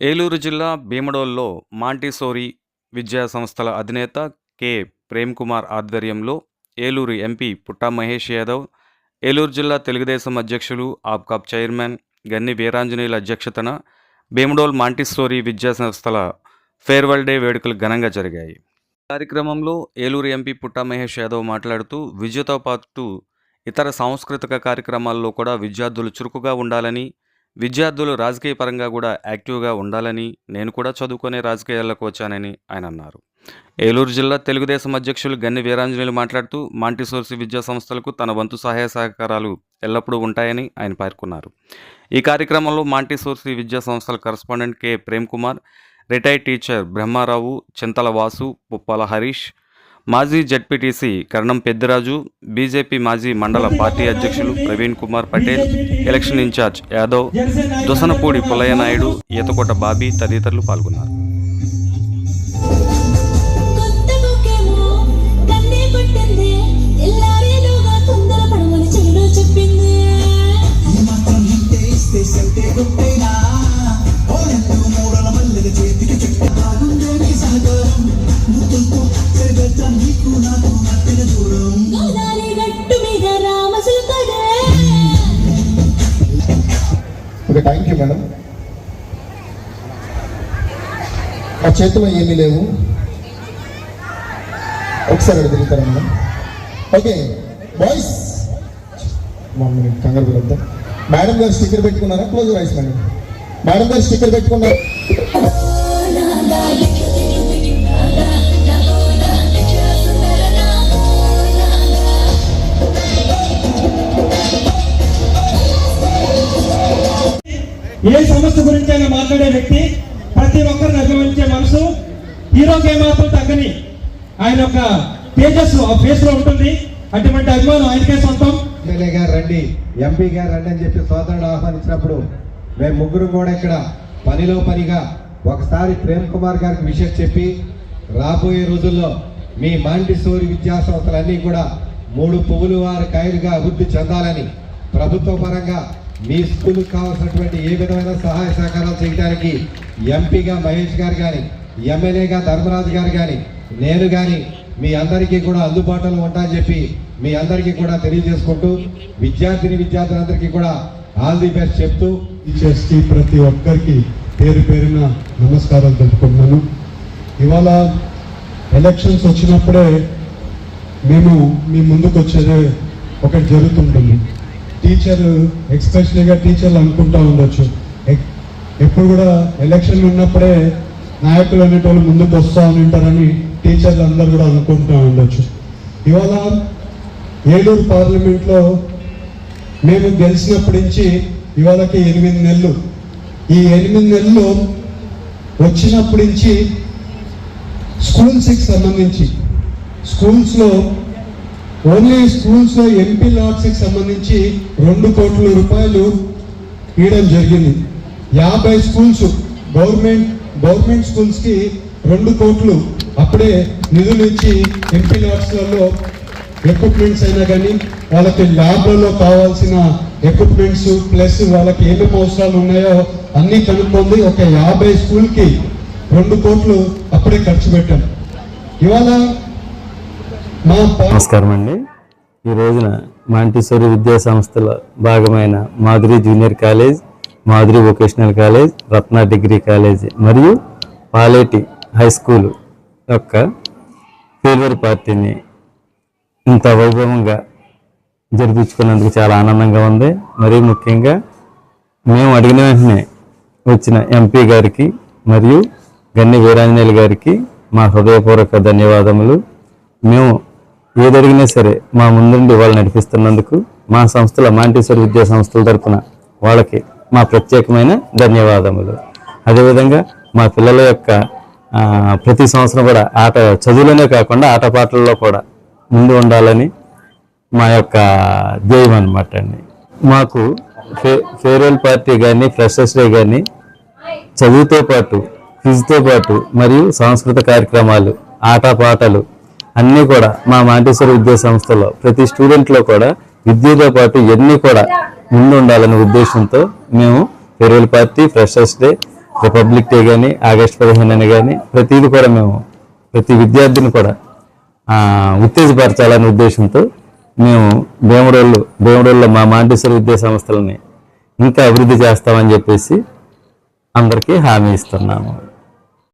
ఏలూరు జిల్లా భీమడోల్లో మాంటిసోరీ విద్యా సంస్థల అధినేత కె. ప్రేమ్ కుమార్ ఆధ్వర్యంలో ఏలూరు ఎంపీ పుట్టా మహేష్ యాదవ్ ఏలూరు జిల్లా తెలుగుదేశం అధ్యక్షులు ఆప్కాప్ చైర్మన్ గన్ని వీరాంజనేయుల అధ్యక్షతన భీమడోల్ మాంటిసోరీ విద్యా సంస్థల ఫేర్వెల్ డే వేడుకలు ఘనంగా జరిగాయి. కార్యక్రమంలో ఏలూరు ఎంపీ పుట్టా మహేష్ యాదవ్ మాట్లాడుతూ విద్యతో పాటు ఇతర సాంస్కృతిక కార్యక్రమాల్లో కూడా విద్యార్థులు చురుకుగా ఉండాలని విద్యార్థులు రాజకీయ పరంగా కూడా యాక్టివ్గా ఉండాలని నేను కూడా చదువుకునే రాజకీయాల్లోకి వచ్చానని ఆయన అన్నారు. ఏలూరు జిల్లా తెలుగుదేశం అధ్యక్షులు గన్ని వీరాంజనేయులు మాట్లాడుతూ మాంటిసోర్సి విద్యా సంస్థలకు తన వంతు సహాయ సహకారాలు ఎల్లప్పుడూ ఉంటాయని ఆయన పేర్కొన్నారు. ఈ కార్యక్రమంలో మాంటిసోర్సి విద్యా సంస్థల correspondent K. Prem Kumar retired teacher Brahmarao Chintala Vasu Puppala Harish మాజీ జడ్పీటీసీ కరణం పెద్దిరాజు బీజేపీ మాజీ మండల పార్టీ అధ్యక్షులు Praveen Kumar Patel election in charge Yadav Dosanapudi Pullaiah Naidu Eethakota Bobby తదితరులు పాల్గొన్నారు. కొత్త థ్యాంక్ యూ మేడం మా చేతిలో ఏమీ లేవు. ఒకసారి అక్కడ తిరుగుతారా మేడం ఓకే బాయ్స్ మమ్మల్ని కంగారు పడద్దు. మేడం గారు స్టిక్కర్ పెట్టుకున్నారా? క్లోజ్ వాయిస్ మేడం మేడం గారు స్టిక్కర్ పెట్టుకున్నారు? ఏ సమస్య గురించి అయినా మాట్లాడే వ్యక్తి ప్రతి ఒక్కరిని అభిమానించే మనసు హీరోకి ఏమాత్రం తగ్గని ఆయన యొక్క తేజస్సు ఆ ఫేస్లో ఉంటుంది. అటువంటి అభిమానం ఆయనకే సొంతం. ఎమ్మెల్యే గారు రండి. ఎంపీ గారు రండి అని చెప్పి సోదరుడు ఆహ్వానించినప్పుడు మేము ముగ్గురు కూడా ఇక్కడ పనిలో పనిగా ఒకసారి ప్రేమ్ కుమార్ గారికి విషయం చెప్పి రాబోయే రోజుల్లో మీ మాంటిసోరి విద్యా సంస్థలన్నీ కూడా మూడు పువ్వులు వారి కాయలుగా అభివృద్ధి చెందాలని ప్రభుత్వ పరంగా మీ స్కూల్కి కావాల్సినటువంటి ఏ విధమైన సహాయ సహకారాలు చేయడానికి ఎంపీగా మహేష్ గారు కానీ ఎమ్మెల్యేగా ధర్మరాజు గారు కానీ నేను కానీ మీ అందరికీ కూడా అందుబాటులో ఉంటా చెప్పి మీ అందరికీ కూడా తెలియజేసుకుంటూ విద్యార్థిని విద్యార్థులందరికీ కూడా ఆల్ ది బెస్ట్ చెప్తూ ఇచ్చేసి ప్రతి ఒక్కరికి పేరు పేరున నమస్కారాలు తెలుపుకుంటున్నాను. ఇవాళ ఎలక్షన్స్ వచ్చినప్పుడే మేము మీ ముందుకు వచ్చేది ఒకటి జరుగుతుంటుంది. టీచర్ ఎక్స్పెషలీగా టీచర్లు అనుకుంటూ ఉండొచ్చు. ఎప్పుడు కూడా ఎలక్షన్ ఉన్నప్పుడే నాయకులు అనేటోళ్ళు ముందుకు వస్తూ ఉంటారని టీచర్లు అందరూ కూడా అనుకుంటూ ఉండొచ్చు. ఇవాళ ఏలూరు పార్లమెంట్లో మేము గెలిచినప్పటి నుంచి ఇవాళకి ఎనిమిది నెలలు. ఈ ఎనిమిది నెలలు వచ్చినప్పటి నుంచి స్కూల్స్కి సంబంధించి స్కూల్స్లో ఓన్లీ స్కూల్స్లో ఎంపీ లాట్స్కి సంబంధించి రెండు కోట్ల రూపాయలు ఇవ్వడం జరిగింది. యాభై స్కూల్స్ గవర్నమెంట్ గవర్నమెంట్ స్కూల్స్కి రెండు కోట్లు అప్పుడే నిధులు ఇచ్చి ఎంపీ లాట్స్లలో ఎక్విప్మెంట్స్ అయినా కానీ వాళ్ళకి ల్యాబ్లలో కావాల్సిన ఎక్విప్మెంట్స్ ప్లస్ వాళ్ళకి ఏమేమి అవసరాలు ఉన్నాయో అన్నీ కనుక్కుంది ఒక యాభై స్కూల్కి రెండు కోట్లు అప్పుడే ఖర్చు పెట్టాం. ఇవాళ నమస్కారం అండి ఈ రోజున మాంటిసోరి విద్యా సంస్థల భాగమైన Madhuri junior college Madhuri vocational college Ratna degree college మరియు పాలేటి హై స్కూల్ యొక్క ఫీవర్ పార్టీని ఇంత వైభవంగా జరిపించుకున్నందుకు చాలా ఆనందంగా ఉంది. మరీ ముఖ్యంగా మేము అడిగిన వెంటనే వచ్చిన ఎంపీ గారికి మరియు గన్ని వీరాంజనేయులు గారికి మా హృదయపూర్వక ధన్యవాదములు. మేము ఏదడిగినా సరే మా ముందుండి వాళ్ళు నడిపిస్తున్నందుకు మా సంస్థల మాంటిసర్ విద్యా సంస్థల తరఫున వాళ్ళకి మా ప్రత్యేకమైన ధన్యవాదములు. అదేవిధంగా మా పిల్లల యొక్క ప్రతి సంవత్సరం కూడా ఆట చదువులోనే కాకుండా ఆటపాటల్లో కూడా ముందు ఉండాలని మా యొక్క ధ్యేయం అనమాట అండి. మాకు ఫే ఫేర్వెల్ పార్టీ కానీ ఫ్రెషర్స్ డే కానీ చదువుతో పాటు క్విజ్తో పాటు మరియు సాంస్కృతిక కార్యక్రమాలు ఆటపాటలు అన్నీ కూడా మా మాంటేశ్వర విద్యా సంస్థలో ప్రతి స్టూడెంట్లో కూడా విద్యతో పాటు ఇవన్నీ కూడా ముందు ఉండాలనే ఉద్దేశంతో మేము farewell party freshers day republic day కానీ ఆగస్ట్ పదిహేను అని కానీ ప్రతిదీ కూడా మేము ప్రతి విద్యార్థిని కూడా ఉత్తేజపరచాలనే ఉద్దేశంతో మేము భీమడోళ్ళు భీమడోళ్ళలో మా మాంటేశ్వర విద్యా సంస్థలని ఇంకా అభివృద్ధి చేస్తామని చెప్పేసి అందరికీ హామీ ఇస్తున్నాము.